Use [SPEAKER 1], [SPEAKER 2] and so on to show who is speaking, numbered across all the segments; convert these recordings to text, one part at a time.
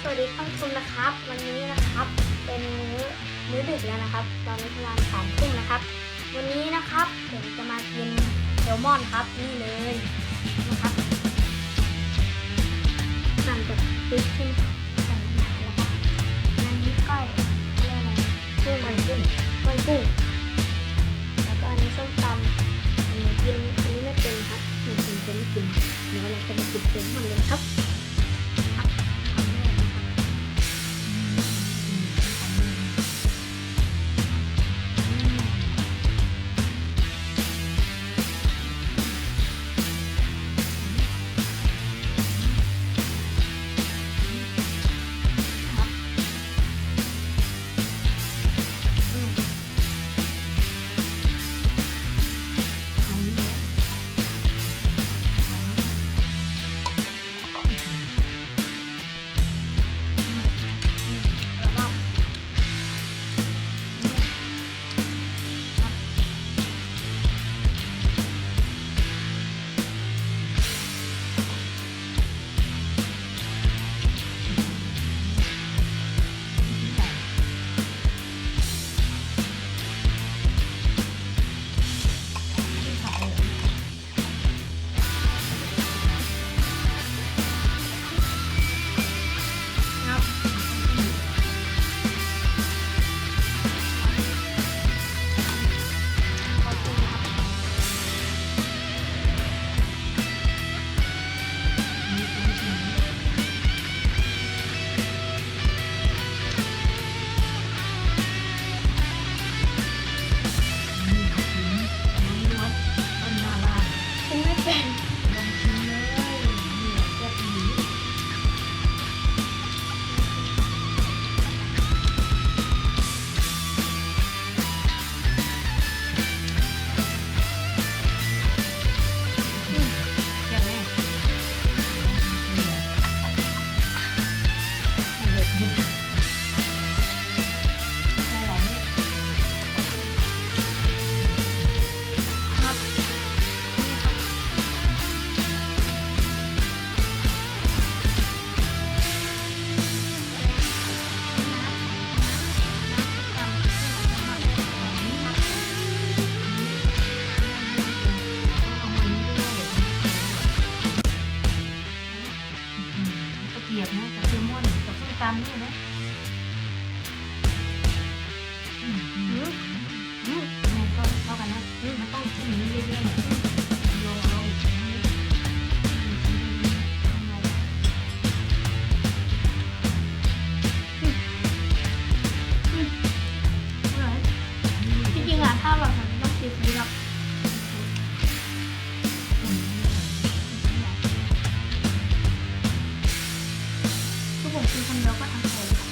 [SPEAKER 1] สวัสดีท่านผู้ชมนะครับ วันนี้นะครับ เป็นมื้อมื้อดึกแล้วนะครับ ตอนนี้ประมาณสามทุ่มนะครับ วันนี้นะครับผมจะมากินแซลมอนครับนี่เลยนะครับสั่งจากฟิชชิ่งสั่งมาแล้วครับนั่นนี่ก้อยเรียกอะไรกุ้งมันกุ้งมันกุ้งแล้วก็อันนี้ส้มตำอันนี้กินอันนี้ไม่เป็นครับหนูกินจะไม่กินเดี๋ยวเราจะมากินเป็นมันเลยครับ ผมกินคนเดียวก็ทั้งโถเลยค่ะ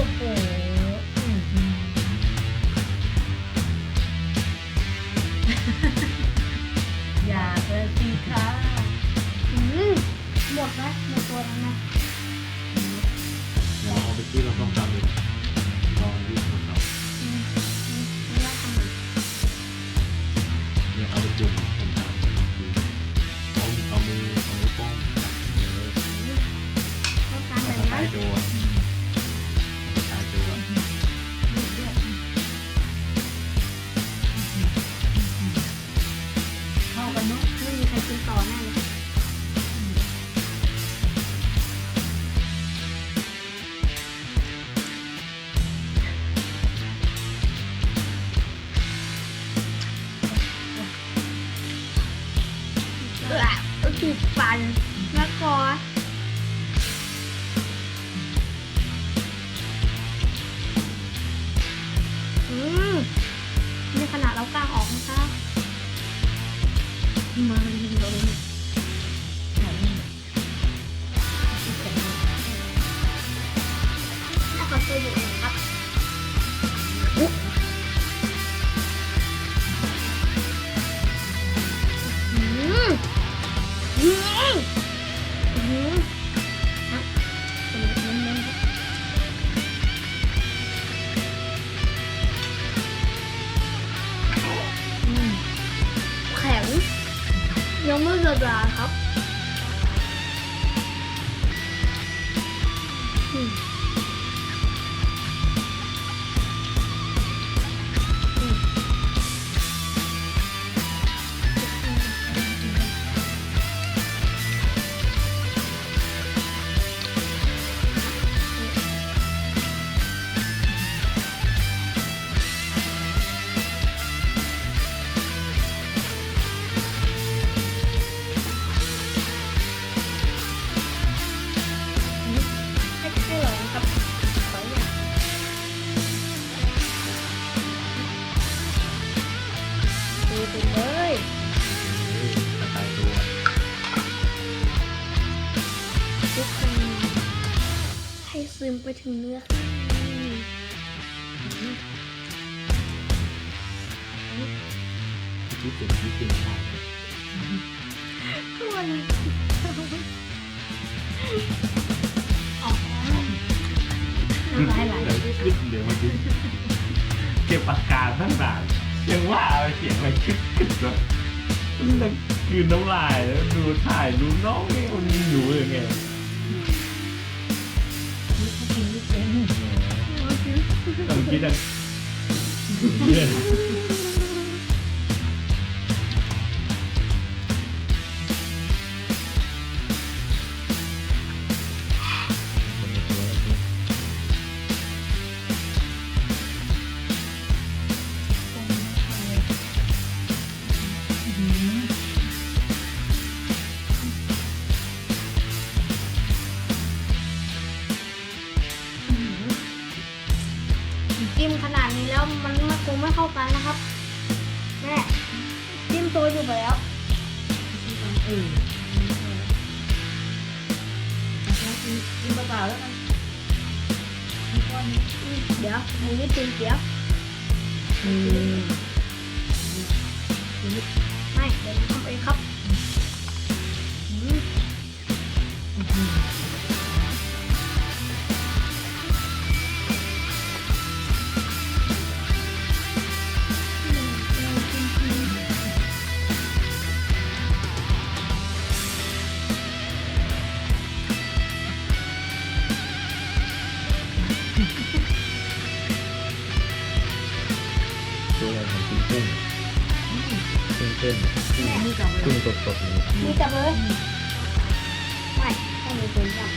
[SPEAKER 2] อื
[SPEAKER 3] ม
[SPEAKER 2] อยากเลยสิคะ
[SPEAKER 1] อืมหมดไหมหมดตัวแล้วนะ
[SPEAKER 3] แล้วเอาไปที่เราต้องจำเลยลองที่เราท
[SPEAKER 1] อืมอืมแล้วทำไมำ
[SPEAKER 3] เนี่ยเอาไปจุ่ม อเม
[SPEAKER 1] ไปถึงเนื้อข้างใน
[SPEAKER 3] ที่สุดที่กินได้
[SPEAKER 1] ทุกคน
[SPEAKER 2] ออกน้ำลายไหล
[SPEAKER 3] แล้วขึ้นเดี๋ยวมันจะเก็บอาการตั้งนานยังว่าเอาเสียงอะไรขึ้นขึ้นก็มันคืนน้ำลายแล้วดูถ่ายดูน้องนี่มันอยู่ยังไง ต้องคิดอะเอ
[SPEAKER 1] อแล้ว
[SPEAKER 2] กินกินเปล่าๆแล้วกันมีก้อนนี้
[SPEAKER 1] อืมเดี๋ยวมันนี้จิ้มเดี๋ยว
[SPEAKER 2] อืม
[SPEAKER 1] ไม่เดี๋ยวทำเองครับอืม
[SPEAKER 3] ก
[SPEAKER 2] ลับมา
[SPEAKER 3] กุ้งสดๆเลย
[SPEAKER 1] นี่จับเลย ไม่ต้องมี
[SPEAKER 2] ค
[SPEAKER 1] นจับ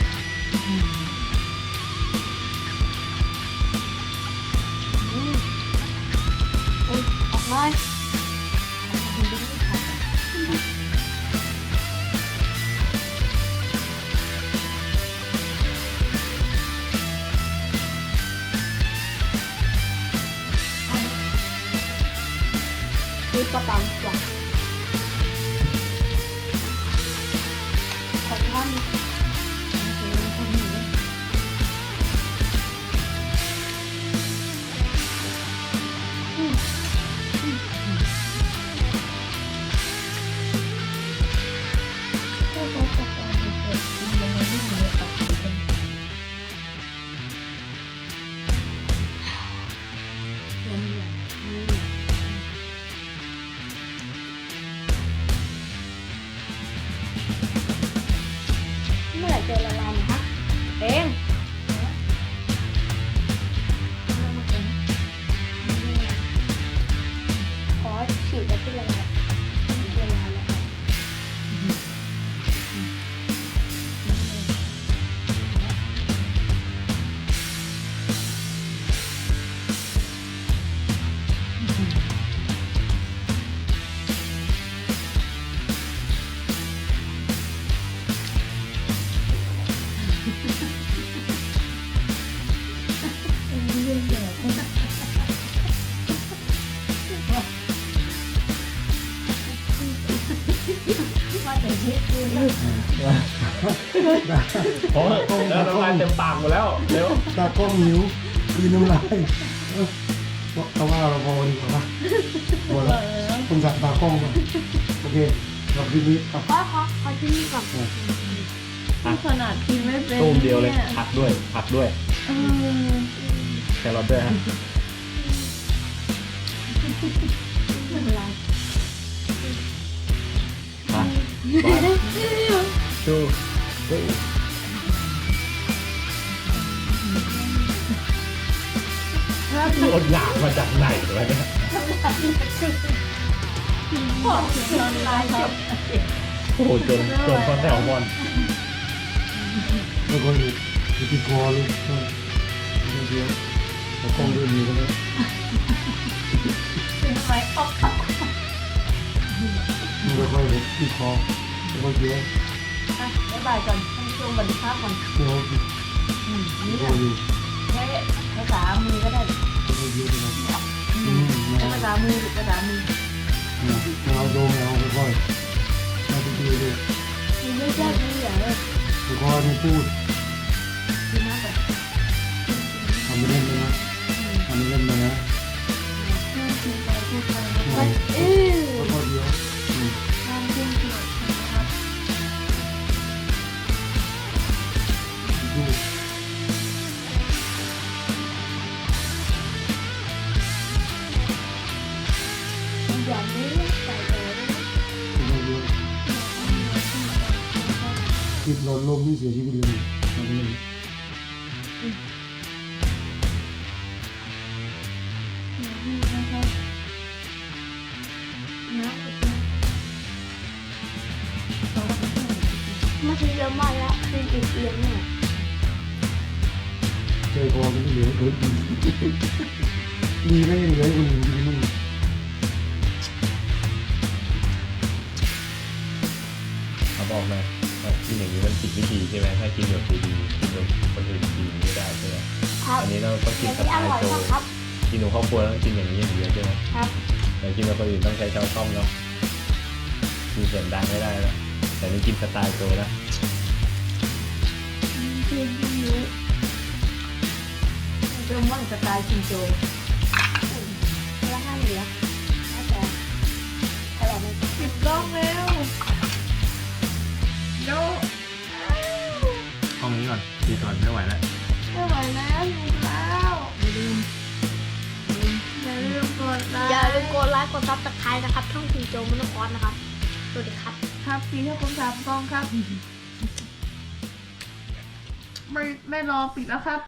[SPEAKER 3] โอ้ยแล้วน้ำลายเต็มปากหมดแล้วเร็ว
[SPEAKER 4] ตากล้องหิวคืนน้ำลายเออเอาว่าเราพอดีกว่าปะพอแล้วผมสั่งตากล้องมาโอเคเราพิมพ์ครับ
[SPEAKER 1] ขอขอขอที่นี่ก่อน
[SPEAKER 2] ขนาดกินไม่เป็น
[SPEAKER 3] ตูมเดียวเลยผักด้วยผักด้วย
[SPEAKER 2] เออ
[SPEAKER 3] แครอทด้วยฮะ
[SPEAKER 1] ไม่เป็นไร
[SPEAKER 3] มาวัน ชูเฮ้ยพี่อดอยากมาจากไหนวะเนี่ย
[SPEAKER 2] พอเสียงลายครับ
[SPEAKER 3] โอ้โหจนจนเขาแซลมอน
[SPEAKER 4] แล้วก็อยู่อยู่ที่คอเลยเออเดี๋ยวตากล้องเรื่องนี้ก็ได้
[SPEAKER 2] เป็นไม้ออก
[SPEAKER 4] มันก็ค่อยๆที่คอแล้วก็เยอะ
[SPEAKER 2] อะบ๊ายบายก่อนท่านผู้ชมบันทึกภาพก่อน
[SPEAKER 4] เดี๋ยว
[SPEAKER 2] อืม
[SPEAKER 4] แล้
[SPEAKER 2] นี่
[SPEAKER 4] วก็
[SPEAKER 2] นะ
[SPEAKER 4] อยู่
[SPEAKER 2] ใช้ภาษามือก็ได้
[SPEAKER 4] แล้วก็เยอะนะครับ
[SPEAKER 2] อืมใช้ภาษามือหรือภาษามือ
[SPEAKER 4] แมวโดมแมวค่อยๆแล้วก็ดูดู
[SPEAKER 1] มีไม่ใช่มีเหรอ
[SPEAKER 4] แล้วก็ไม่พูด
[SPEAKER 1] อ
[SPEAKER 4] ย่า
[SPEAKER 2] งนี้
[SPEAKER 1] ใส่เลย
[SPEAKER 4] แล้วก็เยอะติดหลอดลมนี่เสียชีวิตเลยทำไม่เล่น
[SPEAKER 2] นะครับน้ำ
[SPEAKER 1] เมื่อเยอะมากแล้วคืออีกเอียงเนี่ย
[SPEAKER 4] ใจคอมันเหลือเกินดีไม่เหลือคนอื่น
[SPEAKER 3] ผิดวิธีใช่ไหมถ้ากินแบบดีๆกินแบบคนอื่นกินไม่ได้ใช่ไหม
[SPEAKER 1] ครับ
[SPEAKER 3] อันนี้เราต้องกิ
[SPEAKER 1] เดี๋
[SPEAKER 3] น
[SPEAKER 1] ยว
[SPEAKER 3] ส
[SPEAKER 1] ที่
[SPEAKER 3] ไต
[SPEAKER 1] อ
[SPEAKER 3] ล์
[SPEAKER 1] ร่อย
[SPEAKER 3] โจ
[SPEAKER 1] มากครับ
[SPEAKER 3] กินของครอบครัวต้องกินอย่างนี้อย่างเดียวใช่ไหม
[SPEAKER 1] ครับ
[SPEAKER 3] แต่กินกับคนอื่นต้องใช้ช้อนซ่อมเนาะมีเสียงดังไม่ได้แล้วแต่นี่กินสไตล์โจนะ
[SPEAKER 1] คือนิ้ว
[SPEAKER 2] เริ่มว่างสไตล์ชินโจ
[SPEAKER 1] แล้ว
[SPEAKER 3] นี้ก่อนดีก่อนไม่ไหวแล้ว
[SPEAKER 2] ไม่ไหวแล้วอยู่แล้วอย่าลืมอย่าลืมกดไลค์
[SPEAKER 1] อย่าลืมกดไลค์กดซับสไครต์นะครับช่องคุณโจมนครนะครับสวัสดีครับ
[SPEAKER 2] ครับปีให้ผมสามกล้องครับ ไม่ไม่รอปิดแล้วครับ